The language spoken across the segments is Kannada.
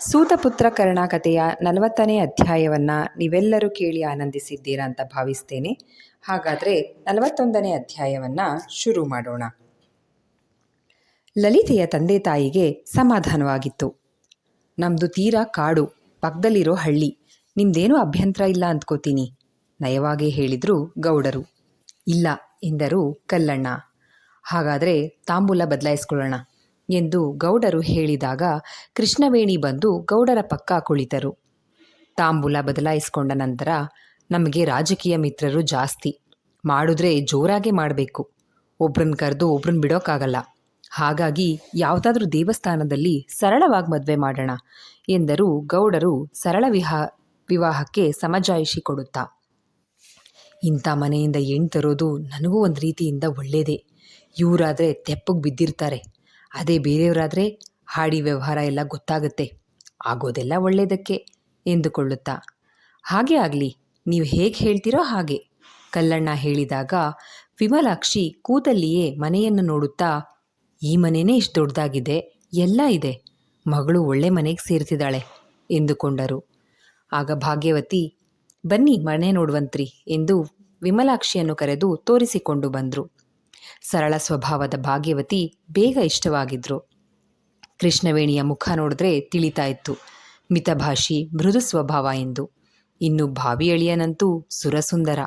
ಸೂತಪುತ್ರ ಕರ್ಣ ಕಥೆಯ ನಲವತ್ತನೇ ಅಧ್ಯಾಯವನ್ನು ನೀವೆಲ್ಲರೂ ಕೇಳಿ ಆನಂದಿಸಿದ್ದೀರಾ ಅಂತ ಭಾವಿಸ್ತೇನೆ. ಹಾಗಾದರೆ ನಲವತ್ತೊಂದನೇ ಅಧ್ಯಾಯವನ್ನು ಶುರು ಮಾಡೋಣ. ಲಲಿತೆಯ ತಂದೆ ತಾಯಿಗೆ ಸಮಾಧಾನವಾಗಿತ್ತು. ನಮ್ಮದು ತೀರಾ ಕಾಡು ಪಕ್ಕದಲ್ಲಿರೋ ಹಳ್ಳಿ, ನಿಮ್ದೇನೂ ಅಭ್ಯಂತರ ಇಲ್ಲ ಅಂದ್ಕೋತೀನಿ, ನಯವಾಗಿ ಹೇಳಿದರು ಗೌಡರು. ಇಲ್ಲ ಎಂದರು ಕಲ್ಲಣ್ಣ. ಹಾಗಾದರೆ ತಾಂಬೂಲ ಬದಲಾಯಿಸ್ಕೊಳ್ಳೋಣ. ಎಂದು ಗೌಡರು ಹೇಳಿದಾಗ ಕೃಷ್ಣವೇಣಿ ಬಂದು ಗೌಡರ ಪಕ್ಕ ಕುಳಿತರು. ತಾಂಬೂಲ ಬದಲಾಯಿಸಿಕೊಂಡ ನಂತರ ನಮಗೆ ರಾಜಕೀಯ ಮಿತ್ರರು ಜಾಸ್ತಿ. ಮಾಡಿದ್ರೆ ಜೋರಾಗೆ ಮಾಡಬೇಕು. ಒಬ್ರನ್ನ ಕರೆದು ಒಬ್ರನ್ನ ಬಿಡೋಕ್ಕಾಗಲ್ಲ ಹಾಗಾಗಿ ಯಾವುದಾದ್ರೂ ದೇವಸ್ಥಾನದಲ್ಲಿ ಸರಳವಾಗಿ ಮದುವೆ ಮಾಡೋಣ ಎಂದರು ಗೌಡರು ಸರಳ ವಿಹಾ, ವಿವಾಹಕ್ಕೆ ಸಮಜಾಯಿಷಿ ಕೊಡುತ್ತಾ. ಇಂಥ ಮನೆಯಿಂದ ಹೆಣ್ಣು ತರೋದು ನನಗೂ ಒಂದು ರೀತಿಯಿಂದ ಒಳ್ಳೆಯದೇ ಇವರಾದರೆ ತೆಪ್ಪಗೆ ಬಿದ್ದಿರ್ತಾರೆ. ಅದೇ ಬೇರೆಯವರಾದರೆ ಹಾಡಿ ವ್ಯವಹಾರ ಎಲ್ಲ ಗೊತ್ತಾಗುತ್ತೆ. ಆಗೋದೆಲ್ಲ ಒಳ್ಳೆಯದಕ್ಕೆ ಎಂದುಕೊಳ್ಳುತ್ತಾ. ಹಾಗೆ ಆಗಲಿ, ನೀವು ಹೇಗೆ ಹೇಳ್ತೀರೋ ಹಾಗೆ. ಕಲ್ಲಣ್ಣ ಹೇಳಿದಾಗ ವಿಮಲಾಕ್ಷಿ ಕೂತಲ್ಲಿಯೇ ಮನೆಯನ್ನು ನೋಡುತ್ತಾ, ಈ ಮನೆಯೇ ಇಷ್ಟು ದೊಡ್ಡದಾಗಿದೆ ಎಲ್ಲ ಇದೆ. ಮಗಳು ಒಳ್ಳೆ ಮನೆಗೆ ಸೇರ್ತಿದ್ದಾಳೆ, ಎಂದುಕೊಂಡರು. ಆಗ ಭಾಗ್ಯವತಿ, ಬನ್ನಿ ಮನೆ ನೋಡುವಂತ್ರಿ, ಎಂದು ವಿಮಲಾಕ್ಷಿಯನ್ನು ಕರೆದು ತೋರಿಸಿಕೊಂಡು ಬಂದರು. ಸರಳ ಸ್ವಭಾವದ ಭಾಗ್ಯವತಿ ಬೇಗ ಇಷ್ಟವಾಗಿದ್ರು. ಕೃಷ್ಣವೇಣಿಯ ಮುಖ ನೋಡಿದ್ರೆ ತಿಳಿತಾ ಇತ್ತು. ಮಿತಭಾಷಿ, ಮೃದು ಸ್ವಭಾವ ಎಂದು. ಇನ್ನು ಭಾವಿ ಅಳಿಯನಂತೂ ಸುರಸುಂದರ.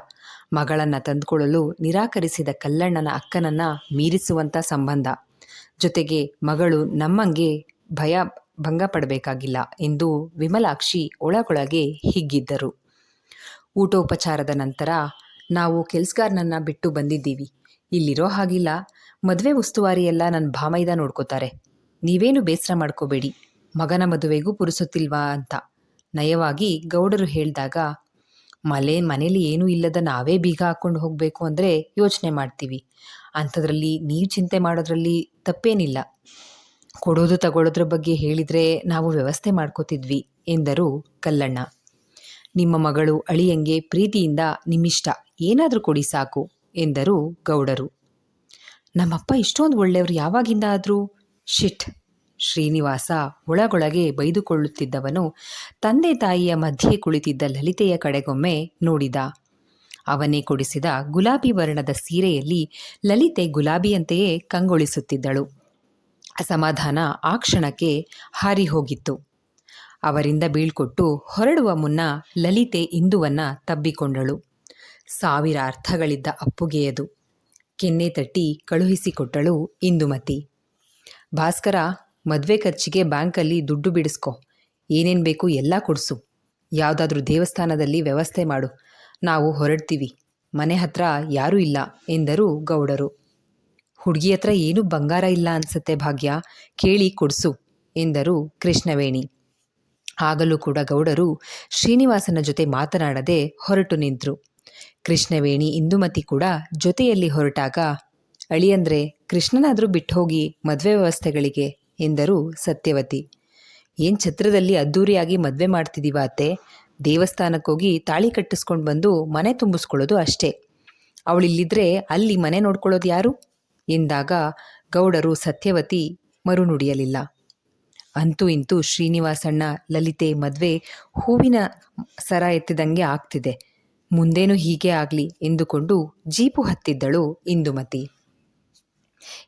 ಮಗಳನ್ನು ತಂದುಕೊಳ್ಳಲು ನಿರಾಕರಿಸಿದ ಕಲ್ಲಣ್ಣನ ಅಕ್ಕನನ್ನ ಮೀರಿಸುವಂಥ ಸಂಬಂಧ. ಜೊತೆಗೆ ಮಗಳು ನಮ್ಮಂಗೆ ಭಯ ಭಂಗ ಪಡಬೇಕಾಗಿಲ್ಲ ಎಂದು ವಿಮಲಾಕ್ಷಿ ಒಳಗೊಳಗೆ ಹಿಗ್ಗಿದ್ದರು. ಊಟೋಪಚಾರದ ನಂತರ ನಾವು ಕೆಲ್ಸಗಾರನನ್ನ ಬಿಟ್ಟು ಬಂದಿದ್ದೀವಿ. ಇಲ್ಲಿರೋ ಹಾಗಿಲ್ಲ. ಮದುವೆ ಉಸ್ತುವಾರಿ ಎಲ್ಲ ನನ್ನ ಭಾಮೈದ ನೋಡ್ಕೋತಾರೆ. ನೀವೇನು ಬೇಸರ ಮಾಡ್ಕೋಬೇಡಿ. ಮಗನ ಮದುವೆಗೂ ಪುರುಸುತ್ತಿಲ್ವಾ ಅಂತ. ನಯವಾಗಿ ಗೌಡರು ಹೇಳಿದಾಗ, ಮಲೆ ಮನೇಲಿ ಏನೂ ಇಲ್ಲದ ನಾವೇ ಬೀಗ ಹಾಕ್ಕೊಂಡು ಹೋಗಬೇಕು ಅಂದರೆ ಯೋಚನೆ ಮಾಡ್ತೀವಿ. ಅಂಥದ್ರಲ್ಲಿ ನೀವು ಚಿಂತೆ ಮಾಡೋದ್ರಲ್ಲಿ ತಪ್ಪೇನಿಲ್ಲ. ಕೊಡೋದು ತಗೊಳ್ಳೋದ್ರ ಬಗ್ಗೆ ಹೇಳಿದರೆ ನಾವು ವ್ಯವಸ್ಥೆ ಮಾಡ್ಕೋತಿದ್ವಿ, ಎಂದರು ಕಲ್ಲಣ್ಣ. ನಿಮ್ಮ ಮಗಳು ಅಳಿಯಂಗೆ ಪ್ರೀತಿಯಿಂದ ನಿಮ್ಮಿಷ್ಟ. ಏನಾದರೂ ಕೊಡಿ ಸಾಕು. ಎಂದರು ಗೌಡರು. ನಮ್ಮಪ್ಪ ಇಷ್ಟೊಂದು ಒಳ್ಳೆಯವರು ಯಾವಾಗಿಂದ ಆದರೂ? ಶಿಟ್. ಶ್ರೀನಿವಾಸ ಒಳಗೊಳಗೆ ಬೈದುಕೊಳ್ಳುತ್ತಿದ್ದವನು ತಂದೆ ತಾಯಿಯ ಮಧ್ಯೆ ಕುಳಿತಿದ್ದ ಲಲಿತೆಯ ಕಡೆಗೊಮ್ಮೆ ನೋಡಿದ. ಅವನೇ ಕೊಡಿಸಿದ ಗುಲಾಬಿ ವರ್ಣದ ಸೀರೆಯಲ್ಲಿ ಲಲಿತೆ ಗುಲಾಬಿಯಂತೆಯೇ ಕಂಗೊಳಿಸುತ್ತಿದ್ದಳು. ಅಸಮಾಧಾನ ಆ ಕ್ಷಣಕ್ಕೆ ಹಾರಿಹೋಗಿತ್ತು. ಅವರಿಂದ ಬೀಳ್ಕೊಟ್ಟು ಹೊರಡುವ ಮುನ್ನ ಲಲಿತೆ ಇಂದುವನ್ನ ತಬ್ಬಿಕೊಂಡಳು. ಸಾವಿರ ಅರ್ಥಗಳಿದ್ದ ಅಪ್ಪುಗೆಯದು. ಕೆನ್ನೆ ತಟ್ಟಿ ಕಳುಹಿಸಿಕೊಟ್ಟಳು ಇಂದುಮತಿ. ಭಾಸ್ಕರ, ಮದುವೆ ಖರ್ಚಿಗೆ ಬ್ಯಾಂಕಲ್ಲಿ ದುಡ್ಡು ಬಿಡಿಸ್ಕೊ. ಏನೇನು ಬೇಕು ಎಲ್ಲ ಕೊಡಿಸು. ಯಾವುದಾದ್ರೂ ದೇವಸ್ಥಾನದಲ್ಲಿ ವ್ಯವಸ್ಥೆ ಮಾಡು. ನಾವು ಹೊರಡ್ತೀವಿ. ಮನೆ ಹತ್ರ ಯಾರೂ ಇಲ್ಲ ಎಂದರು ಗೌಡರು. ಹುಡುಗಿ ಹತ್ರ ಏನೂ ಬಂಗಾರ ಇಲ್ಲ ಅನ್ಸತ್ತೆ ಭಾಗ್ಯ, ಕೇಳಿ ಕೊಡಿಸು ಎಂದರು ಕೃಷ್ಣವೇಣಿ. ಆಗಲೂ ಕೂಡ ಗೌಡರು ಶ್ರೀನಿವಾಸನ ಜೊತೆ ಮಾತನಾಡದೆ ಹೊರಟು ನಿಂತರು. ಕೃಷ್ಣವೇಣಿ ಇಂದುಮತಿ ಕೂಡ ಜೊತೆಯಲ್ಲಿ ಹೊರಟಾಗ, ಅಳಿಯಂದ್ರೆ, ಕೃಷ್ಣನಾದರೂ ಬಿಟ್ಟು ಹೋಗಿ ಮದುವೆ ವ್ಯವಸ್ಥೆಗಳಿಗೆ ಎಂದರು ಸತ್ಯವತಿ. ಏನು ಛತ್ರದಲ್ಲಿ ಅದ್ದೂರಿಯಾಗಿ ಮದುವೆ ಮಾಡ್ತಿದ್ದೀವ ಅತ್ತೆ? ದೇವಸ್ಥಾನಕ್ಕೋಗಿ ತಾಳಿ ಕಟ್ಟಿಸ್ಕೊಂಡು ಬಂದು ಮನೆ ತುಂಬಿಸ್ಕೊಳ್ಳೋದು ಅಷ್ಟೇ. ಅವಳಿಲ್ಲಿದ್ರೆ ಅಲ್ಲಿ ಮನೆ ನೋಡ್ಕೊಳ್ಳೋದು ಯಾರು? ಎಂದಾಗ ಗೌಡರು ಸತ್ಯವತಿ ಮರುನುಡಿಯಲಿಲ್ಲ. ಅಂತೂ ಇಂತೂ ಶ್ರೀನಿವಾಸಣ್ಣ, ಲಲಿತೆ ಮದುವೆ ಹೂವಿನ ಸರ ಎತ್ತಿದಂಗೆ ಆಗ್ತಿದೆ. ಮುಂದೇನು ಹೀಗೆ ಆಗಲಿ ಎಂದುಕೊಂಡು ಜೀಪು ಹತ್ತಿದ್ದಳು ಇಂದುಮತಿ.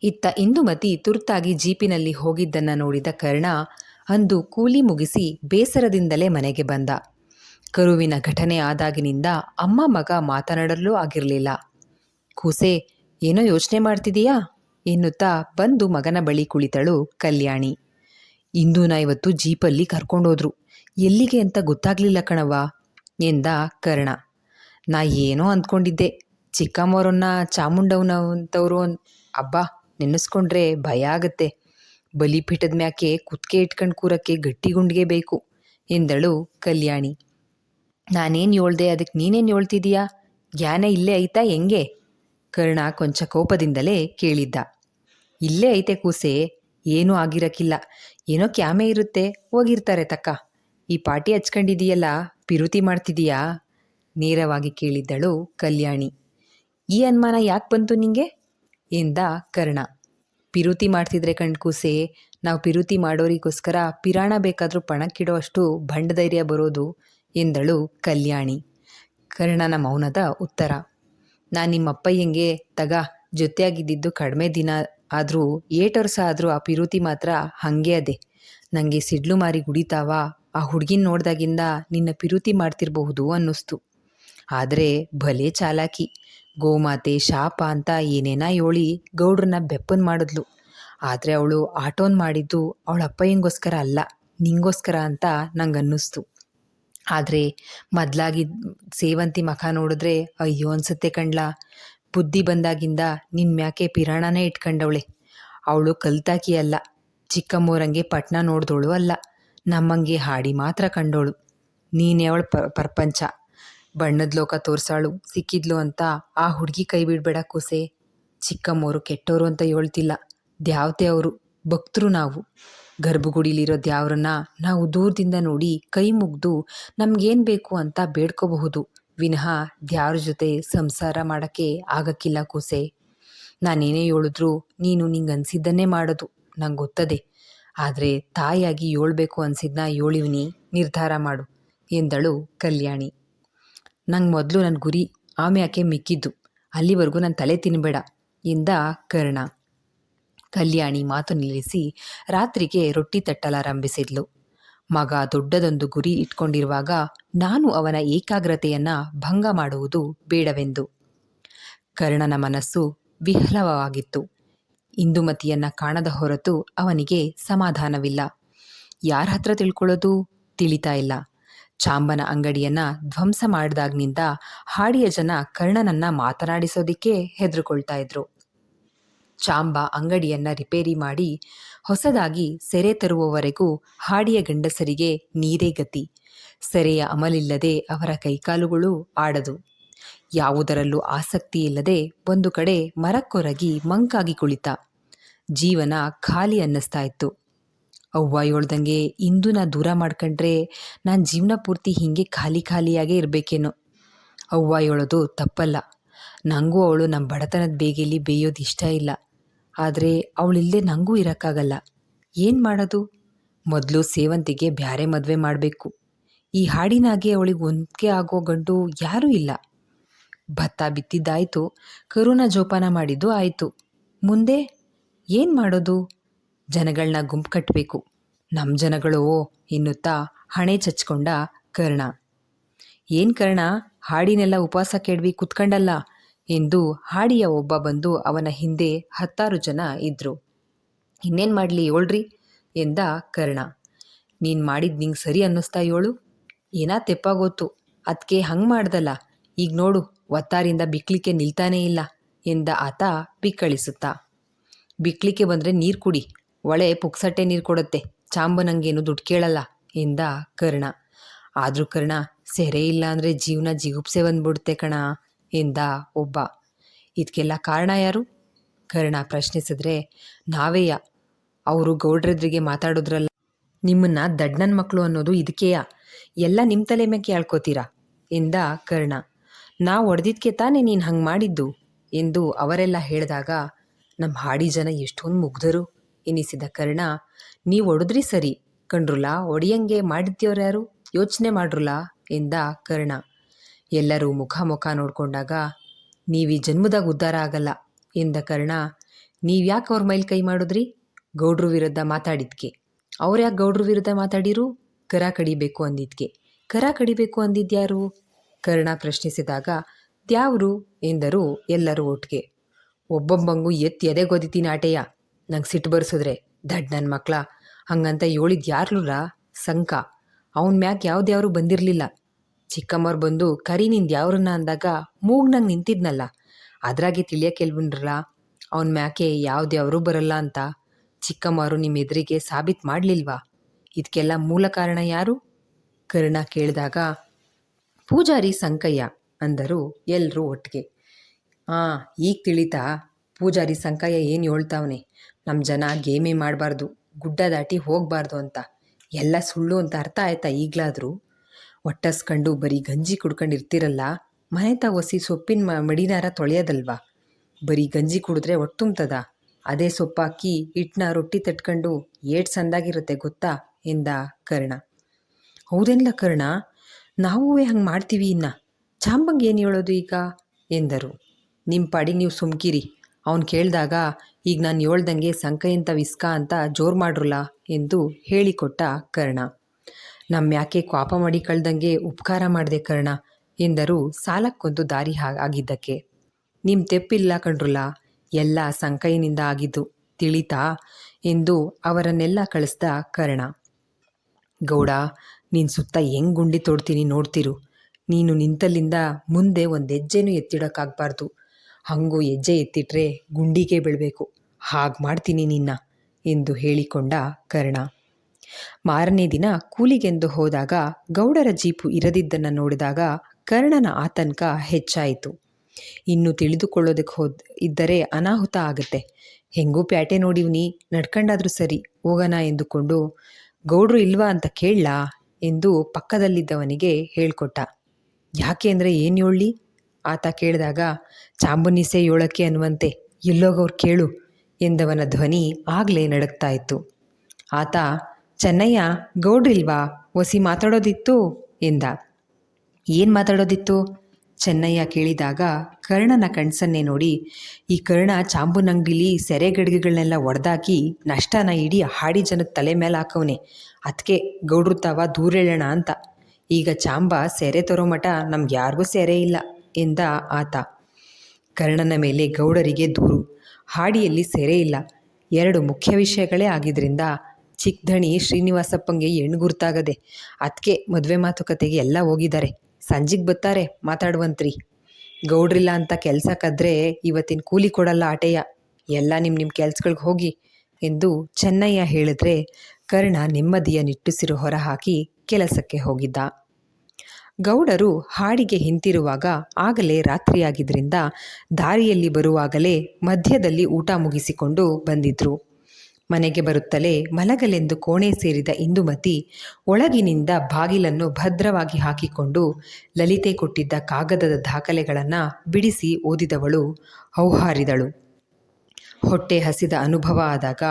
ಇತ್ತ ಇಂದುಮತಿ ತುರ್ತಾಗಿ ಜೀಪಿನಲ್ಲಿ ಹೋಗಿದ್ದನ್ನು ನೋಡಿದ ಕರ್ಣ ಅಂದು ಕೂಲಿ ಮುಗಿಸಿ ಬೇಸರದಿಂದಲೇ ಮನೆಗೆ ಬಂದ. ಕರುವಿನ ಘಟನೆ ಆದಾಗಿನಿಂದ ಅಮ್ಮ ಮಗ ಮಾತನಾಡಲು ಆಗಿರಲಿಲ್ಲ. ಕೂಸೆ, ಏನೋ ಯೋಚನೆ ಮಾಡ್ತಿದೀಯಾ? ಎನ್ನುತ್ತಾ ಬಂದು ಮಗನ ಬಳಿ ಕುಳಿತಳು ಕಲ್ಯಾಣಿ. ಇಂದೂನ ಇವತ್ತು ಜೀಪಲ್ಲಿ ಕರ್ಕೊಂಡೋದ್ರು. ಎಲ್ಲಿಗೆ ಅಂತ ಗೊತ್ತಾಗ್ಲಿಲ್ಲ ಕಣವ್ವ, ಎಂದ ಕರ್ಣ. ನಾ ಏನೋ ಅಂದ್ಕೊಂಡಿದ್ದೆ. ಚಿಕ್ಕಮ್ಮವ್ರನ್ನ ಚಾಮುಂಡವನಂತವ್ರು ಅಬ್ಬಾ, ನೆನೆಸ್ಕೊಂಡ್ರೆ ಭಯ ಆಗತ್ತೆ. ಬಲಿಪೀಠದ ಮ್ಯಾಕೆ ಕುತ್ಕೆ ಇಟ್ಕೊಂಡು ಕೂರಕ್ಕೆ ಗಟ್ಟಿ ಗುಂಡಿಗೆ ಬೇಕು, ಎಂದಳು ಕಲ್ಯಾಣಿ. ನಾನೇನು ಹೇಳ್ದೆ ಅದಕ್ಕೆ ನೀನೇನು ಹೇಳ್ತಿದೀಯಾ ಜ್ಞಾನ ಇಲ್ಲೇ ಐತಾ ಹೆಂಗೆ? ಕರ್ಣ ಕೊಂಚ ಕೋಪದಿಂದಲೇ ಕೇಳಿದ್ದ. ಇಲ್ಲೇ ಐತೆ ಕೂಸೆ, ಏನೂ ಆಗಿರಕ್ಕಿಲ್ಲ ಏನೋ ಕ್ಯಾಮೆ ಇರುತ್ತೆ, ಹೋಗಿರ್ತಾರೆ ತಕ್ಕ. ಈ ಪಾಟಿ ಹಚ್ಕೊಂಡಿದೀಯಲ್ಲ, ಪಿರುತಿ ಮಾಡ್ತಿದೀಯಾ? ನೇರವಾಗಿ ಕೇಳಿದ್ದಳು ಕಲ್ಯಾಣಿ. ಈ ಅನುಮಾನ ಯಾಕೆ ಬಂತು ನಿಂಗೆ? ಎಂದ ಕರ್ಣ. ಪಿರುತಿ ಮಾಡ್ತಿದ್ರೆ ಕಣ್ಕೂಸೆ ನಾವು ಪಿರುತಿ ಮಾಡೋರಿಗೋಸ್ಕರ ಪಿರಾಣ ಬೇಕಾದರೂ ಪಣಕ್ಕಿಡೋ ಅಷ್ಟು ಭಂಡಧೈರ್ಯ ಬರೋದು ಎಂದಳು ಕಲ್ಯಾಣಿ. ಕರ್ಣನ ಮೌನದ ಉತ್ತರ. ನಾನು ಅಪ್ಪಯ್ಯಂಗೆ ತಗ, ಜೊತೆಯಾಗಿದ್ದಿದ್ದು ಕಡಿಮೆ ದಿನ ಆದರೂ ಏಟ್ ವರ್ಷ ಆದರೂ ಆ ಪಿರುತಿ ಮಾತ್ರ ಹಾಗೆ ಅದೇ. ನನಗೆ ಸಿಡ್ಲು ಮಾರಿ ಗುಡಿತಾವ, ಆ ಹುಡುಗಿನ ನೋಡ್ದಾಗಿಂದ ನಿನ್ನ ಪಿರುತಿ ಮಾಡ್ತಿರಬಹುದು ಅನ್ನಿಸ್ತು. ಆದರೆ ಭಲೇ ಚಾಲಾಕಿ. ಗೋಮಾತೆ ಶಾಪ ಅಂತ ಏನೇನ ಯೋಳಿ ಗೌಡ್ರನ್ನ ಬೆಪ್ಪನ್ ಮಾಡಿದ್ಲು. ಆದರೆ ಅವಳು ಆಟೋನ್ ಮಾಡಿದ್ದು ಅವಳ ಅಪ್ಪಯ್ಯಂಗೋಸ್ಕರ ಅಲ್ಲ, ನಿಂಗೋಸ್ಕರ ಅಂತ ಅನ್ನಿಸ್ತು. ಆದರೆ ಮೊದಲಾಗಿ ಸೇವಂತಿ ಮಖ ನೋಡಿದ್ರೆ ಅಯ್ಯೋ ಅನ್ಸುತ್ತೆ ಕಣ್ಲಾ. ಬುದ್ಧಿ ಬಂದಾಗಿಂದ ನಿನ್ನ ಮ್ಯಾಕೆ ಪಿರಾಣನೇ ಇಟ್ಕೊಂಡವಳೆ. ಅವಳು ಕಲ್ತಾಕಿ ಅಲ್ಲ, ಚಿಕ್ಕಮ್ಮೋರಂಗೆ ಪಟ್ನ ನೋಡ್ದೋಳು ಅಲ್ಲ, ನಮ್ಮಂಗೆ ಹಾಡಿ ಮಾತ್ರ ಕಂಡೋಳು. ನೀನೇ ಅವಳು ಪ, ಪ್ರಪಂಚ. ಬಣ್ಣದ ಲೋಕ ತೋರ್ಸಾಳು. ಸಿಕ್ಕಿದ್ಲು ಅಂತ ಆ ಹುಡುಗಿ ಕೈ ಬಿಡಬೇಡ ಕೂಸೆ. ಚಿಕ್ಕಮ್ಮವರು ಕೆಟ್ಟೋರು ಅಂತ ಹೇಳ್ತಿಲ್ಲ. ದ್ಯಾವತೆ ಅವರು ಭಕ್ತರು ನಾವು. ಗರ್ಭಗುಡಿಲಿರೋ ದ್ಯಾವ್ರನ್ನ ನಾವು ದೂರದಿಂದ ನೋಡಿ ಕೈ ಮುಗ್ದು ನಮ್ಗೇನು ಬೇಕು ಅಂತ ಬೇಡ್ಕೋಬಹುದು. ವಿನಃ ದ್ಯಾವ್ರ ಜೊತೆ ಸಂಸಾರ ಮಾಡೋಕ್ಕೆ ಆಗಕ್ಕಿಲ್ಲ ಕೂಸೆ. ನಾನೇನೇ ಹೇಳಿದ್ರು ನೀನು ನಿಂಗೆ ಅನ್ಸಿದ್ದನ್ನೇ ಮಾಡೋದು, ನಂಗೆ ಗೊತ್ತದೆ. ಆದರೆ ತಾಯಿಯಾಗಿ ಹೇಳ್ಬೇಕು ಅನ್ಸಿದ್ನ ಹೇಳಿವಿನಿ, ನಿರ್ಧಾರ ಮಾಡು ಎಂದಳು ಕಲ್ಯಾಣಿ. ನಂಗೆ ಮೊದಲು ನನ್ನ ಗುರಿ ಆಮ್ಯಾಕೆ ಮಿಕ್ಕಿದ್ದು? ಅಲ್ಲಿವರೆಗೂ ನನ್ನ ತಲೆ ತಿನ್ನಬೇಡ ಎಂದ ಕರ್ಣ. ಕಲ್ಯಾಣಿ ಮಾತು ನಿಲ್ಲಿಸಿ ರಾತ್ರಿಗೆ ರೊಟ್ಟಿ ತಟ್ಟಲಾರಂಭಿಸಿದ್ಲು. ಮಗ ದೊಡ್ಡದೊಂದು ಗುರಿ ಇಟ್ಕೊಂಡಿರುವಾಗ ನಾನು ಅವನ ಏಕಾಗ್ರತೆಯನ್ನು ಭಂಗ ಮಾಡುವುದು ಬೇಡವೆಂದು. ಕರ್ಣನ ಮನಸ್ಸು ವಿಹ್ಲವಾಗಿತ್ತು ಇಂದುಮತಿಯನ್ನು ಕಾಣದ ಹೊರತು ಅವನಿಗೆ ಸಮಾಧಾನವಿಲ್ಲ. ಯಾರ ಹತ್ರ ತಿಳ್ಕೊಳ್ಳೋದು ತಿಳಿತಾ ಇಲ್ಲ. ಚಾಂಬನ ಅಂಗಡಿಯನ್ನ ಧ್ವಂಸ ಮಾಡಿದಾಗ್ನಿಂದ ಹಾಡಿಯ ಜನ ಕರ್ಣನನ್ನ ಮಾತನಾಡಿಸೋದಿಕ್ಕೆ ಹೆದರುಕೊಳ್ತಾ ಇದ್ರು. ಚಾಂಬ ಅಂಗಡಿಯನ್ನ ರಿಪೇರಿ ಮಾಡಿ ಹೊಸದಾಗಿ ಸೆರೆ ತರುವವರೆಗೂ ಹಾಡಿಯ ಗಂಡಸರಿಗೆ ನೀರೇ ಗತಿ. ಸೆರೆಯ ಅಮಲಿಲ್ಲದೆ ಅವರ ಕೈಕಾಲುಗಳು ಆಡದು. ಯಾವುದರಲ್ಲೂ ಆಸಕ್ತಿ ಇಲ್ಲದೆ ಒಂದು ಕಡೆ ಮರಕ್ಕೊರಗಿ ಮಂಕಾಗಿ ಕುಳಿತ. ಜೀವನ ಖಾಲಿ ಅನ್ನಿಸ್ತಾ ಇತ್ತು. ಅವ್ವ ಹೇಳ್ದಂಗೆ, ಇಂದು ನಾ ದೂರ ಮಾಡ್ಕೊಂಡ್ರೆ ನಾನು ಜೀವನ ಪೂರ್ತಿ ಹೀಗೆ ಖಾಲಿ ಖಾಲಿಯಾಗೇ ಇರಬೇಕೇನೋ? ಅವ್ವ ಹೇಳೋದು, ತಪ್ಪಲ್ಲ. ನನಗೂ ಅವಳು ನಮ್ಮ ಬಡತನದ ಬೇಗೆಯಲ್ಲಿ ಬೇಯೋದು ಇಷ್ಟ ಇಲ್ಲ. ಆದರೆ ಅವಳಿಲ್ಲದೆ ನನಗೂ ಇರೋಕ್ಕಾಗಲ್ಲ. ಏನು ಮಾಡೋದು? ಮೊದಲು ಸೇವಂತಿಗೆ ಬ್ಯಾರೆ ಮದುವೆ ಮಾಡಬೇಕು. ಈ ಹಾಡಿನಾಗೆ ಅವಳಿಗೆ ಒಂದ್ಕೆ ಆಗೋ ಗಂಡು ಯಾರೂ ಇಲ್ಲ. ಭತ್ತ ಬಿತ್ತಿದ್ದಾಯಿತು ಕರುನ ಜೋಪಾನ ಮಾಡಿದ್ದು ಆಯಿತು. ಮುಂದೆ ಏನು ಮಾಡೋದು? ಜನಗಳನ್ನ ಗುಂಪು ಕಟ್ಟಬೇಕು ನಮ್ಮ ಜನಗಳು ಎನ್ನುತ್ತಾ ಹಣೆ ಚಚ್ಕೊಂಡ ಕರ್ಣ. ಏನು ಕರ್ಣ, ಹಾಡಿನೆಲ್ಲ ಉಪವಾಸ ಕೆಡ್ವಿ ಕುತ್ಕಂಡಲ್ಲ ಎಂದು ಹಾಡಿಯ ಒಬ್ಬ ಬಂದು ಅವನ ಹಿಂದೆ ಹತ್ತಾರು ಜನ ಇದ್ರು. ಇನ್ನೇನು ಮಾಡಲಿ ಏಳ್ರಿ ಎಂದ ಕರ್ಣ. ನೀನು ಮಾಡಿದ್ದು ನಿಂಗೆ ಸರಿ ಅನ್ನಿಸ್ತಾ ಏಳು ಏನಾ ತೆಪ್ಪಾಗೋತು? ಅದಕ್ಕೆ ಹಂಗೆ ಮಾಡ್ದಲ್ಲ? ಈಗ ನೋಡು, ಒತ್ತಾರಿಂದ ಬಿಕ್ಲಿಕ್ಕೆ ನಿಲ್ತಾನೇ ಇಲ್ಲ ಎಂದ ಆತ ಬಿಕ್ಕಳಿಸುತ್ತಾ. ಬಿಕ್ಲಿಕ್ಕೆ ಬಂದರೆ ನೀರು ಕುಡಿ. ಒಳೆ ಪುಕ್ಸಟ್ಟೆ ನೀರು ಕೊಡುತ್ತೆ. ಚಾಂಬನಂಗೇನು ದುಡ್ಡು ಕೇಳಲ್ಲ ಎಂದ ಕರ್ಣ. ಆದರೂ ಕರ್ಣ, ಸೆರೆ ಇಲ್ಲ ಅಂದರೆ ಜೀವನ ಜಿಗುಪ್ಸೆ ಬಂದ್ಬಿಡುತ್ತೆ ಕಣ ಎಂದ ಒಬ್ಬ. ಇದಕ್ಕೆಲ್ಲ ಕಾರಣ ಯಾರು? ಕರ್ಣ ಪ್ರಶ್ನಿಸಿದ್ರೆ, ನಾವೇಯ? ಅವರು ಗೌಡ್ರದ್ರಿಗೆ ಮಾತಾಡೋದ್ರಲ್ಲ. ನಿಮ್ಮನ್ನ ದಡ್ಡನ ಮಕ್ಕಳು ಅನ್ನೋದು ಇದಕ್ಕೆಯ ಎಲ್ಲ ನಿಮ್ಮ ತಲೆ ಮೇಲೆ ಕೇಳ್ಕೋತೀರಾ ಎಂದ ಕರ್ಣ. ನಾ ಒಡೆದಿದ್ಕೆ ತಾನೇ ನೀನು ಹಂಗೆ ಮಾಡಿದ್ದು? ಎಂದು ಅವರೆಲ್ಲ ಹೇಳಿದಾಗ ನಮ್ಮ ಹಾಡಿ ಜನ ಎಷ್ಟೊಂದು ಮುಗ್ಧರು. ಎನಿಸಿದ ಕರ್ಣ, ನೀವು ಒಡದ್ರಿ ಸರಿ. ಕಂಡ್ರುಲ? ಒಡಿಯಂಗೆ ಮಾಡಿದ್ಯವ್ರು ಯಾರು? ಯೋಚನೆ ಮಾಡ್ರುಲ? ಎಂದ ಕರ್ಣ. ಎಲ್ಲರೂ ಮುಖ ಮುಖ ನೋಡ್ಕೊಂಡಾಗ, ನೀವೀ ಜನ್ಮದಾಗ ಉದ್ಧಾರ ಆಗಲ್ಲ. ಎಂದ ಕರ್ಣ ನೀವ್ಯಾಕೆ ಅವ್ರ ಮೈಲ್ ಕೈ ಮಾಡಿದ್ರಿ? ಗೌಡ್ರ ವಿರುದ್ಧ ಮಾತಾಡಿದ್ಕೆ. ಅವ್ರು ಯಾಕೆ ಗೌಡ್ರ ವಿರುದ್ಧ ಮಾತಾಡಿರು? ಕರ ಕಡಿಬೇಕು ಅಂದಿದ್ಕೆ. ಕರ ಕಡಿಬೇಕು ಅಂದಿದ್ಯಾರು ಕರ್ಣ ಪ್ರಶ್ನಿಸಿದಾಗ, ದ್ಯಾವ್ರು? ಎಂದರು ಎಲ್ಲರೂ ಒಟ್ಗೆ. ಒಬ್ಬೊಬ್ಬಂಗು ಎತ್ತಿ ಎದೆಗೊದಿತೀನಿ ಆಟೆಯ ನಂಗೆ ಸಿಟ್ಟು ಬರ್ಸಿದ್ರೆ ದಡ್ ನನ್ನ ಮಕ್ಳ. ಹಂಗಂತ ಯೋಳಿದ್ ಯಾರ್ಲೂರ ಸಂಕ. ಅವನ ಮ್ಯಾಕ್ ಯಾವ್ದ್ಯಾವ್ರು ಬಂದಿರಲಿಲ್ಲ. ಚಿಕ್ಕಮ್ಮವ್ರು ಬಂದು ಕರಿ ನಿಂದು ಯಾವ್ರನ್ನ ಅಂದಾಗ ಮೂಗ್ನಂಗೆ ನಿಂತಿದ್ನಲ್ಲ. ಅದ್ರಾಗೆ ತಿಳಿಯಕ್ಕೆಲ್ಬಿನ್ರಲ್ಲ ಅವನ ಮ್ಯಾಕೆ ಯಾವ್ದ್ಯಾವ್ರೂ ಬರಲ್ಲ ಅಂತ. ಚಿಕ್ಕಮ್ಮವರು ನಿಮ್ಮ ಎದುರಿಗೆ ಸಾಬೀತು ಮಾಡಲಿಲ್ವಾ? ಇದಕ್ಕೆಲ್ಲ ಮೂಲ ಕಾರಣ ಯಾರು? ಕರ್ಣ ಕೇಳಿದಾಗ, ಪೂಜಾರಿ ಸಂಕಯ್ಯ ಅಂದರು ಎಲ್ಲರೂ ಒಟ್ಟಿಗೆ ಆ, ಈಗ ತಿಳಿತಾ ಪೂಜಾರಿ ಸಂಕಯ್ಯ ಏನು ಹೇಳ್ತಾವನೆ ನಮ್ಮ ಜನ ಗೇಮೇ ಮಾಡಬಾರ್ದು, ಗುಡ್ಡ ದಾಟಿ ಹೋಗಬಾರ್ದು ಅಂತ. ಎಲ್ಲ ಸುಳ್ಳು ಅಂತ ಅರ್ಥ ಆಯ್ತಾ ಈಗಲಾದರೂ? ಒಟ್ಟಸ್ಕೊಂಡು ಬರೀ ಗಂಜಿ ಕುಡ್ಕೊಂಡು ಇರ್ತೀರಲ್ಲ ಮನೆ ಒಸಿ ಸೊಪ್ಪಿನ ಮಡಿನಾರ ತೊಳೆಯೋದಲ್ವಾ? ಬರೀ ಗಂಜಿ ಕುಡಿದ್ರೆ ಒಟ್ಟುಂಬ್ತದ ಅದೇ ಸೊಪ್ಪಾಕಿ ಹಿಟ್ಟನ್ನ ರೊಟ್ಟಿ ತಟ್ಕೊಂಡು ಏಟ್ ಸಂದಾಗಿರುತ್ತೆ ಗೊತ್ತಾ? ಎಂದ ಕರ್ಣ. ಹೌದೇನಲ್ಲ ಕರ್ಣ? ನಾವೂ ಹಂಗೆ ಮಾಡ್ತೀವಿ ಇನ್ನ? ಚಾಂಬಂಗ್ ಏನು ಹೇಳೋದು ಈಗ? ಎಂದರು. ನಿಮ್ಮ ಪಾಡಿಗೆ ನೀವು ಸುಮ್ಕಿರಿ. ಅವನು ಕೇಳಿದಾಗ, ಈಗ ನಾನು ಹೇಳ್ದಂಗೆ ಸಂಕಯಂತ ವಿಸ್ಕ ಅಂತ ಜೋರು ಮಾಡ್ರಲ್ಲ ಎಂದು ಹೇಳಿಕೊಟ್ಟ ಕರ್ಣ. ನಮ್ಮ ಯಾಕೆ ಕ್ವಾಪ ಮಾಡಿ ಕಳ್ದಂಗೆ ಉಪಕಾರ ಮಾಡಿದೆ ಕರ್ಣ? ಎಂದರು ಸಾಲಕ್ಕೊಂದು ದಾರಿ ಆಗಿದ್ದಕ್ಕೆ. ನಿಮ್ಮ ತೆಪ್ಪಿಲ್ಲ ಕಣ್ರಲ್ಲ ಎಲ್ಲ ಸಂಕಯ್ಯನಿಂದ ಆಗಿದ್ದು, ತಿಳಿತಾ? ಎಂದು ಅವರನ್ನೆಲ್ಲ ಕಳಿಸ್ದ ಕರ್ಣ. ಗೌಡ, ನೀನು ಸುತ್ತ ಹೆಂಗ್ ಗುಂಡಿ ತೊಡ್ತೀನಿ ನೋಡ್ತಿರು. ನೀನು ನಿಂತಲ್ಲಿಂದ ಮುಂದೆ ಒಂದು ಹೆಜ್ಜೆನೂ ಎತ್ತಿಡೋಕ್ಕಾಗಬಾರ್ದು. ಹಂಗೂ ಹೆಜ್ಜೆ ಎತ್ತಿಟ್ರೆ ಗುಂಡಿಗೆ ಬೀಳಬೇಕು. ಹಾಗೆ ಮಾಡ್ತೀನಿ ನಿನ್ನ ಎಂದು ಹೇಳಿಕೊಂಡ ಕರ್ಣ. ಮಾರನೇ ದಿನ ಕೂಲಿಗೆಂದು ಹೋದಾಗ ಗೌಡರ ಜೀಪು ಇರದಿದ್ದನ್ನು ನೋಡಿದಾಗ ಕರ್ಣನ ಆತಂಕ ಹೆಚ್ಚಾಯಿತು. ಇನ್ನು ತಿಳಿದುಕೊಳ್ಳೋದಕ್ಕೆ ಹೋದ್ ಇದ್ದರೆ ಅನಾಹುತ ಆಗುತ್ತೆ. ಹೆಂಗೂ ಪ್ಯಾಟೆ ನೋಡಿವ್ನಿ, ನಡ್ಕಂಡಾದ್ರೂ ಸರಿ, ಹೋಗೋಣ ಎಂದುಕೊಂಡು, ಗೌಡ್ರು ಇಲ್ವಾ ಅಂತ ಕೇಳಲಾ ಎಂದು ಪಕ್ಕದಲ್ಲಿದ್ದವನಿಗೆ ಹೇಳ್ಕೊಟ್ಟ. ಯಾಕೆ ಅಂದರೆ ಏನು ಹೇಳಿ ಆತ ಕೇಳಿದಾಗ, ಚಾಂಬುನಿಸೆ ಏಳಕ್ಕೆ ಅನ್ನುವಂತೆ ಎಲ್ಲೋಗವ್ರು ಕೇಳು ಎಂದವನ ಧ್ವನಿ ಆಗಲೇ ನಡಕ್ತಾ ಇತ್ತು ಆತ, ಚೆನ್ನಯ್ಯ, ಗೌಡ್ರಿಲ್ವಾ? ಒಸಿ ಮಾತಾಡೋದಿತ್ತು ಎಂದ. ಏನು ಮಾತಾಡೋದಿತ್ತು? ಚೆನ್ನಯ್ಯ ಕೇಳಿದಾಗ, ಕರ್ಣನ ಕಣ್ಸನ್ನೇ ನೋಡಿ, ಈ ಕರ್ಣ ಸೆರೆ ಗಡಿಗೆಗಳನ್ನೆಲ್ಲ ಒಡೆದಾಕಿ ನಷ್ಟನ ಇಡೀ ಹಾಡಿ ಜನದ ತಲೆ ಮೇಲೆ ಹಾಕವನೆ. ಅದಕ್ಕೆ ಗೌಡ್ರು ತಾವ ದೂರ ಹೇಳೋಣ ಅಂತ. ಈಗ ಚಾಂಬ ಸೆರೆ ತರೋ ಮಠ ನಮ್ಗೆ ಯಾರಿಗೂ ಸೆರೆ ಇಲ್ಲ. ಎಂದ ಆತ. ಕರ್ಣನ ಮೇಲೆ ಗೌಡರಿಗೆ ದೂರು. ಹಾಡಿಯಲ್ಲಿ ಸೆರೆ ಇಲ್ಲ. ಎರಡು ಮುಖ್ಯ ವಿಷಯಗಳೇ ಆಗಿದ್ರಿಂದ ಚಿಕ್ಕಧಣಿ ಶ್ರೀನಿವಾಸಪ್ಪಂಗೆ ಹೆಣ್ಣು ಗುರ್ತಾಗದೆ ಅದಕ್ಕೆ ಮದುವೆ ಮಾತುಕತೆಗೆ ಎಲ್ಲ ಹೋಗಿದ್ದಾರೆ. ಸಂಜೆಗೆ ಬರ್ತಾರೆ, ಮಾತಾಡುವಂತ್ರಿ. ಗೌಡ್ರಿಲ್ಲ ಅಂತ ಕೆಲಸ ಕದ್ರೆ ಇವತ್ತಿನ ಕೂಲಿ ಕೊಡಲ್ಲ ಆಟೆಯ. ಎಲ್ಲ ನಿಮ್ಮ ನಿಮ್ಮ ಕೆಲ್ಸಗಳಿಗೆ ಹೋಗಿ ಎಂದು ಚೆನ್ನಯ್ಯ ಹೇಳಿದ್ರೆ ಕರ್ಣ ನೆಮ್ಮದಿಯ ನಿಟ್ಟುಸಿರು ಹೊರಹಾಕಿ ಕೆಲಸಕ್ಕೆ ಹೋಗಿದ್ದ. ಗೌಡರು ಹಾಡಿಗೆ ಹಿಂತಿರುವಾಗ ಆಗಲೇ ರಾತ್ರಿಯಾಗಿದ್ದರಿಂದ ದಾರಿಯಲ್ಲಿ ಬರುವಾಗಲೇ ಮಧ್ಯದಲ್ಲಿ ಊಟ ಮುಗಿಸಿಕೊಂಡು ಬಂದಿದ್ರು. ಮನೆಗೆ ಬರುತ್ತಲೇ ಮಲಗಲೆಂದು ಕೋಣೆ ಸೇರಿದ ಇಂದುಮತಿ ಒಳಗಿನಿಂದ ಬಾಗಿಲನ್ನು ಭದ್ರವಾಗಿ ಹಾಕಿಕೊಂಡು ಲಲಿತೆ ಕೊಟ್ಟಿದ್ದ ಕಾಗದದ ದಾಖಲೆಗಳನ್ನು ಬಿಡಿಸಿ ಓದಿದವಳು ಹೌಹಾರಿದಳು. ಹೊಟ್ಟೆ ಹಸಿದ ಅನುಭವ ಆದಾಗ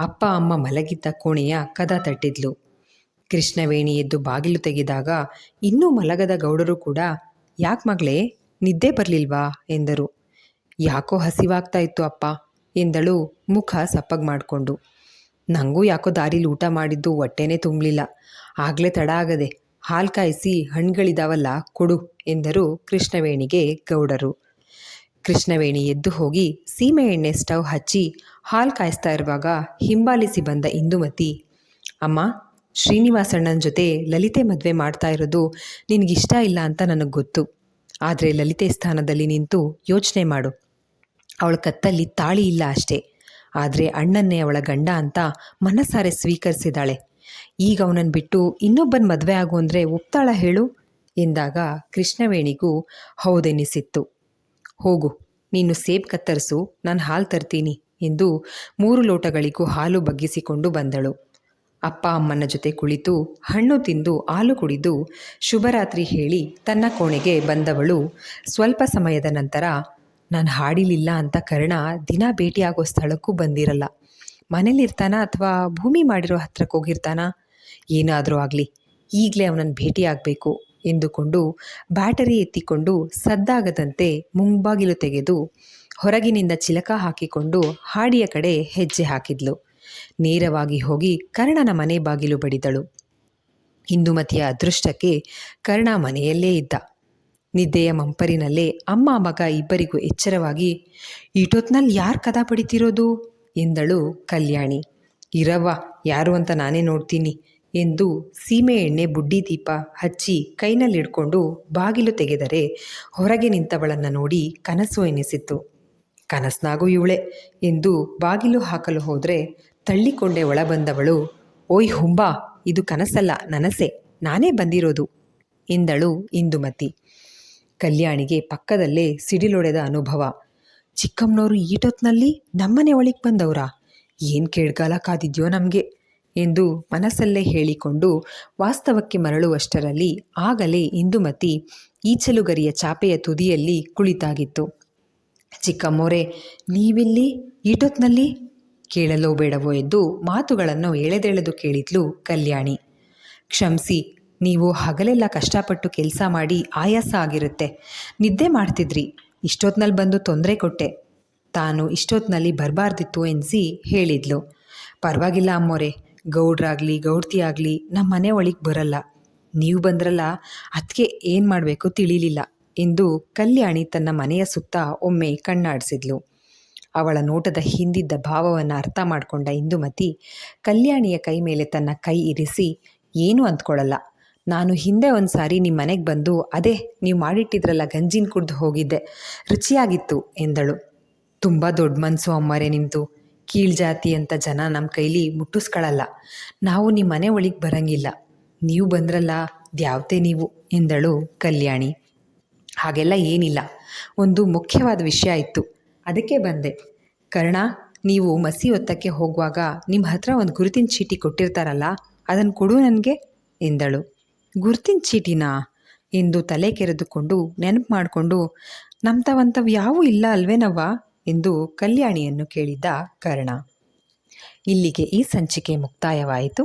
ಅಪ್ಪ ಅಮ್ಮ ಮಲಗಿದ್ದ ಕೋಣೆಯ ಕದ ತಟ್ಟಿದ್ಲು. ಕೃಷ್ಣವೇಣಿ ಎದ್ದು ಬಾಗಿಲು ತೆಗೆದಾಗ ಇನ್ನೂ ಮಲಗದ ಗೌಡರು ಕೂಡ, ಯಾಕೆ ಮಗಳೇ, ನಿದ್ದೆ ಬರಲಿಲ್ವಾ? ಎಂದರು. ಯಾಕೋ ಹಸಿವಾಗ್ತಾ ಇತ್ತು ಅಪ್ಪ, ಎಂದಳು ಮುಖ ಸಪ್ಪಗ್ ಮಾಡಿಕೊಂಡು. ನನಗೂ ಯಾಕೋ ದಾರಿಲಿ ಊಟ ಮಾಡಿದ್ದು ಹೊಟ್ಟೆನೇ ತುಂಬಲಿಲ್ಲ. ಆಗಲೇ ತಡ ಆಗದೆ ಹಾಲು ಕಾಯಿಸಿ ಹಣ್ಣುಗಳಿದಾವಲ್ಲ ಕೊಡು, ಎಂದರು ಕೃಷ್ಣವೇಣಿಗೆ ಗೌಡರು. ಕೃಷ್ಣವೇಣಿ ಎದ್ದು ಹೋಗಿ ಸೀಮೆ ಎಣ್ಣೆ ಸ್ಟವ್ ಹಚ್ಚಿ ಹಾಲು ಕಾಯಿಸ್ತಾ ಇರುವಾಗ ಹಿಂಬಾಲಿಸಿ ಬಂದ ಇಂದುಮತಿ, ಅಮ್ಮ ಶ್ರೀನಿವಾಸಣ್ಣನ ಜೊತೆ ಲಲಿತೆ ಮದುವೆ ಮಾಡ್ತಾ ಇರೋದು ನಿನಗಿಷ್ಟ ಇಲ್ಲ ಅಂತ ನನಗೆ ಗೊತ್ತು. ಆದರೆ ಲಲಿತೆ ಸ್ಥಾನದಲ್ಲಿ ನಿಂತು ಯೋಚನೆ ಮಾಡು. ಅವಳ ಕತ್ತಲ್ಲಿ ತಾಳಿ ಇಲ್ಲ ಅಷ್ಟೇ. ಆದರೆ ಅಣ್ಣನ್ನೇ ಅವಳ ಗಂಡ ಅಂತ ಮನಸಾರೆ ಸ್ವೀಕರಿಸಿದಾಳೆ. ಈಗ ಅವನನ್ನು ಬಿಟ್ಟು ಇನ್ನೊಬ್ಬನ ಮದುವೆ ಆಗು ಅಂದರೆ ಒಪ್ತಾಳ ಹೇಳು? ಎಂದಾಗ ಕೃಷ್ಣವೇಣಿಗೂ ಹೌದೆನಿಸಿತ್ತು. ಹೋಗು, ನೀನು ಸೇಬ್ ಕತ್ತರಿಸು, ನಾನು ಹಾಲು ತರ್ತೀನಿ ಎಂದು ಮೂರು ಲೋಟಗಳಿಗೂ ಹಾಲು ಬಗ್ಗಿಸಿಕೊಂಡು ಬಂದಳು. ಅಪ್ಪ ಅಮ್ಮನ ಜೊತೆ ಕುಳಿತು ಹಣ್ಣು ತಿಂದು ಹಾಲು ಕುಡಿದು ಶುಭರಾತ್ರಿ ಹೇಳಿ ತನ್ನ ಕೋಣೆಗೆ ಬಂದವಳು. ಸ್ವಲ್ಪ ಸಮಯದ ನಂತರ, ನಾನು ಹಾಡಿಲಿಲ್ಲ ಅಂತ ಕರ್ಣ ದಿನ ಭೇಟಿಯಾಗೋ ಸ್ಥಳಕ್ಕೂ ಬಂದಿರಲ್ಲ. ಮನೇಲಿರ್ತಾನ ಅಥವಾ ಭೂಮಿ ಮಾಡಿರೋ ಹತ್ರಕ್ಕೆ ಹೋಗಿರ್ತಾನ? ಏನಾದರೂ ಆಗಲಿ, ಈಗಲೇ ಅವನನ್ನು ಭೇಟಿಯಾಗಬೇಕು ಎಂದುಕೊಂಡು ಬ್ಯಾಟರಿ ಎತ್ತಿಕೊಂಡು ಸದ್ದಾಗದಂತೆ ಮುಂಬಾಗಿಲು ತೆಗೆದು ಹೊರಗಿನಿಂದ ಚಿಲಕ ಹಾಕಿಕೊಂಡು ಹಾಡಿಯ ಕಡೆ ಹೆಜ್ಜೆ ಹಾಕಿದ್ಲು. ನೇರವಾಗಿ ಹೋಗಿ ಕರ್ಣನ ಮನೆ ಬಾಗಿಲು ಬಡಿದಳು ಹಿಂದುಮತಿಯ ಅದೃಷ್ಟಕ್ಕೆ ಕರ್ಣ ಮನೆಯಲ್ಲೇ ಇದ್ದ. ನಿದ್ದೆಯ ಮಂಪರಿನಲ್ಲೇ ಅಮ್ಮ ಮಗ ಇಬ್ಬರಿಗೂ ಎಚ್ಚರವಾಗಿ ಈಟೊತ್ನಲ್ಲಿ ಯಾರು ಕದ ಪಡಿತಿರೋದು? ಎಂದಳು ಕಲ್ಯಾಣಿ. ಇರವ್ವ, ಯಾರು ಅಂತ ನಾನೇ ನೋಡ್ತೀನಿ ಎಂದು ಸೀಮೆ ಎಣ್ಣೆ ಬುಡ್ಡಿ ದೀಪ ಹಚ್ಚಿ ಕೈನಲ್ಲಿಡ್ಕೊಂಡು ಬಾಗಿಲು ತೆಗೆದರೆ ಹೊರಗೆ ನಿಂತವಳನ್ನು ನೋಡಿ ಕನಸು ಎನಿಸಿತ್ತು. ಕನಸ್ನಾಗೂ ಇವಳೆ. ಎಂದು ಬಾಗಿಲು ಹಾಕಲು ಹೋದರೆ ತಳ್ಳಿಕೊಂಡೆ ಒಳ ಬಂದವಳು ಓಯ್ ಹುಂಬಾ, ಇದು ಕನಸಲ್ಲ, ನನಸೆ, ನಾನೇ ಬಂದಿರೋದು, ಎಂದಳು ಇಂದುಮತಿ. ಕಲ್ಯಾಣಿಗೆ ಪಕ್ಕದಲ್ಲೇ ಸಿಡಿಲೊಡೆದ ಅನುಭವ. ಚಿಕ್ಕಮ್ಮನವರು ಈಟೊತ್ನಲ್ಲಿ ನಮ್ಮನೆ ಒಳಗೆ ಬಂದವರಾ? ಏನು ಕೇಳ್ಗಾಲ ಕಾದಿದ್ಯೋ ನಮಗೆ, ಎಂದು ಮನಸ್ಸಲ್ಲೇ ಹೇಳಿಕೊಂಡು ವಾಸ್ತವಕ್ಕೆ ಮರಳುವಷ್ಟರಲ್ಲಿ ಆಗಲೇ ಇಂದುಮತಿ ಈಚಲುಗರಿಯ ಚಾಪೆಯ ತುದಿಯಲ್ಲಿ ಕುಳಿತಾಗಿತ್ತು. ಚಿಕ್ಕಮ್ಮೋರೆ ನೀವಿಲ್ಲಿ ಈಟೊತ್ನಲ್ಲಿ? ಕೇಳಲೋ ಬೇಡವೋ ಎಂದು ಮಾತುಗಳನ್ನು ಎಳೆದೆಳೆದು ಕೇಳಿದ್ಲು ಕಲ್ಯಾಣಿ. ಕ್ಷಮಿಸಿ, ನೀವು ಹಗಲೆಲ್ಲ ಕಷ್ಟಪಟ್ಟು ಕೆಲಸ ಮಾಡಿ ಆಯಾಸ ಆಗಿರುತ್ತೆ. ನಿದ್ದೆ ಮಾಡ್ತಿದ್ರಿ ಇಷ್ಟೊತ್ನಲ್ಲಿ ಬಂದು ತೊಂದರೆ ಕೊಟ್ಟೆ. ತಾನು ಇಷ್ಟೊತ್ತಿನಲ್ಲಿ ಬರಬಾರ್ದಿತ್ತು ಎನಿಸಿ ಹೇಳಿದ್ಲು. ಪರವಾಗಿಲ್ಲ ಅಮ್ಮೋರೆ, ಗೌಡ್ರಾಗಲಿ ಗೌಡ್ತಿ ಆಗಲಿ ನಮ್ಮ ಮನೆ ಒಳಗೆ ಬರಲ್ಲ. ನೀವು ಬಂದ್ರಲ್ಲ ಅದಕ್ಕೆ ಏನು ಮಾಡಬೇಕು ತಿಳಿಲಿಲ್ಲ. ಎಂದು ಕಲ್ಯಾಣಿ ತನ್ನ ಮನೆಯ ಸುತ್ತ ಒಮ್ಮೆ ಕಣ್ಣಾಡಿಸಿದ್ಲು. ಅವಳ ನೋಟದ ಹಿಂದಿದ್ದ ಭಾವವನ್ನು ಅರ್ಥ ಮಾಡಿಕೊಂಡ ಇಂದುಮತಿ ಕಲ್ಯಾಣಿಯ ಕೈ ಮೇಲೆ ತನ್ನ ಕೈ ಇರಿಸಿ, ಏನೂ ಅಂದ್ಕೊಳ್ಳಲ್ಲ ನಾನು ಹಿಂದೆ ಒಂದು ಸಾರಿ ನಿಮ್ಮ ಮನೆಗೆ ಬಂದು ಅದೇ ನೀವು ಮಾಡಿಟ್ಟಿದ್ರಲ್ಲ ಗಂಜಿನ ಕುಡಿದು ಹೋಗಿದ್ದೆ. ರುಚಿಯಾಗಿತ್ತು, ಎಂದಳು. ತುಂಬ ದೊಡ್ಡ ಮನಸ್ಸು ಅಮ್ಮರೇ ನಿಮ್ಮದು ಕೀಳ್ಜಾತಿ ಅಂತ ಜನ ನಮ್ಮ ಕೈಲಿ ಮುಟ್ಟಿಸ್ಕೊಳ್ಳಲ್ಲ ನಾವು ನಿಮ್ಮ ಮನೆ ಒಳಗೆ ಬರಂಗಿಲ್ಲ. ನೀವು ಬಂದ್ರಲ್ಲ, ದ್ಯಾವ್ತೆ ನೀವು, ಎಂದಳು ಕಲ್ಯಾಣಿ. ಹಾಗೆಲ್ಲ ಏನಿಲ್ಲ. ಒಂದು ಮುಖ್ಯವಾದ ವಿಷಯ ಇತ್ತು. ಅದಕ್ಕೆ ಬಂದೆ. ಕರ್ಣ, ನೀವು ಮಸಿ ಒತ್ತಕ್ಕೆ ಹೋಗುವಾಗ ನಿಮ್ಮ ಹತ್ರ ಒಂದು ಗುರುತಿನ ಚೀಟಿ ಕೊಟ್ಟಿರ್ತಾರಲ್ಲ ಅದನ್ನು ಕೊಡು ನನಗೆ, ಎಂದಳು. ಗುರುತಿನ ಚೀಟಿನಾ? ಎಂದು ತಲೆ ಕೆರೆದುಕೊಂಡು ನೆನಪು ಮಾಡಿಕೊಂಡು ನಮ್ತವಂಥವು ಯಾವೂ ಇಲ್ಲ ಅಲ್ವೇನವ್ವ ಎಂದು ಕಲ್ಯಾಣಿಯನ್ನು ಕೇಳಿದ್ದ ಕರ್ಣ. ಇಲ್ಲಿಗೆ ಈ ಸಂಚಿಕೆ ಮುಕ್ತಾಯವಾಯಿತು.